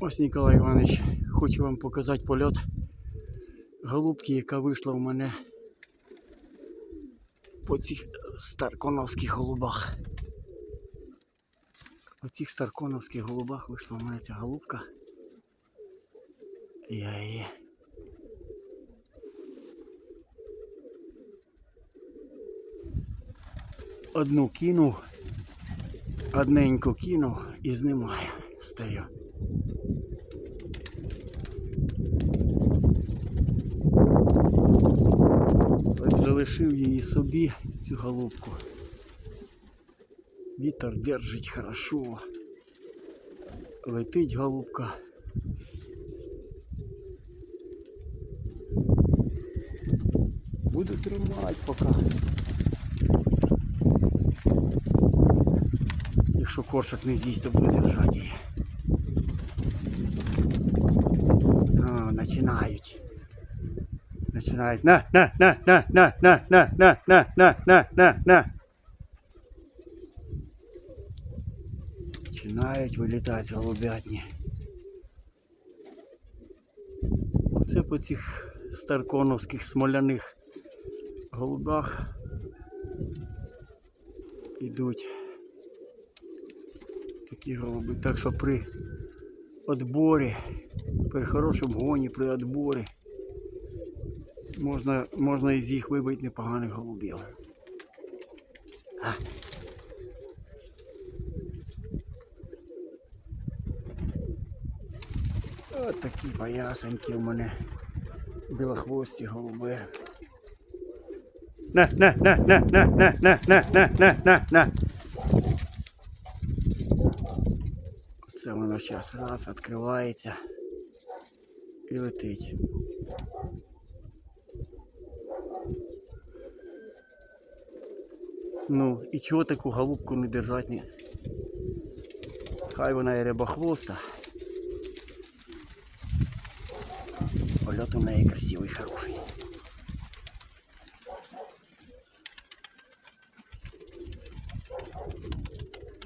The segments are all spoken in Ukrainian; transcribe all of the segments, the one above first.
Ось Ніколай Іванович, хочу вам показати польот голубки, яка вийшла у мене по цих старконовських голубах. По цих старконовських голубах вийшла у мене ця голубка. Я її. Одну кинув, одненьку кинув і знімаю. Стою. Ось залишив її собі, цю голубку. Вітер держить хорошо. Летить голубка. Буду тримати поки. Якщо коршак не з'їсть, то буду держати її. Починають. Починають. На, на, на, на, на, на, на, на, на, на, на, на, на. Починають вилітати голубятні. Оце по цих старконовських смоляних голубах ідуть такі голуби. Так що при отборі, при хорошому гоні, при отборі можна, можна із їх вибити непоганих голубів. А. От такі поясенькі у мене білохвості голуби. На, на, на, на, на, на, на, на, на, на, на, на. Це воно зараз раз відкривається і летить. Ну, і чого таку голубку не держать? Ні? Хай вона і рябохвоста. Польот у неї красивий, хороший.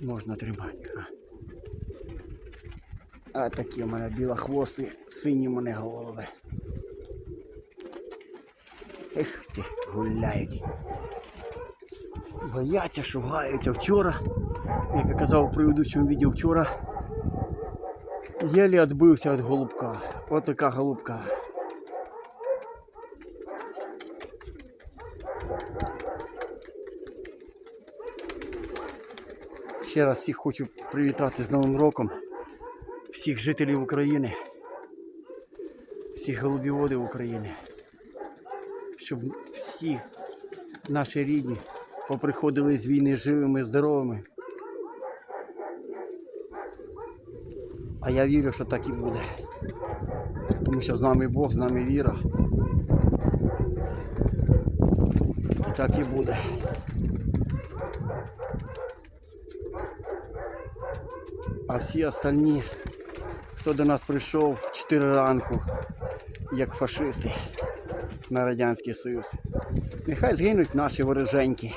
Можна тримати. А, а такі у мене білохвості, сині мене голови. Ех ти, гуляють. Бояться, шугаються. Вчора, як я казав у предыдущому відео, вчора єлі відбився від голубка. Ось така голубка. Ще раз всіх хочу привітати з Новим роком, всіх жителів України, всіх голубіводів України, щоб всі наші рідні поприходили з війни живими, здоровими. А я вірю, що так і буде. Тому що з нами Бог, з нами віра. І так і буде. А всі остальні, хто до нас прийшов в 4 ранку, як фашисти на Радянський Союз, нехай згинуть наші вороженьки.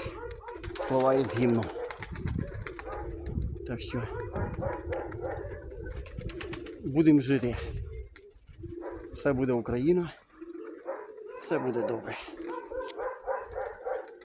Слова із гімну. Так що будемо жити. Все буде Україна, все буде добре.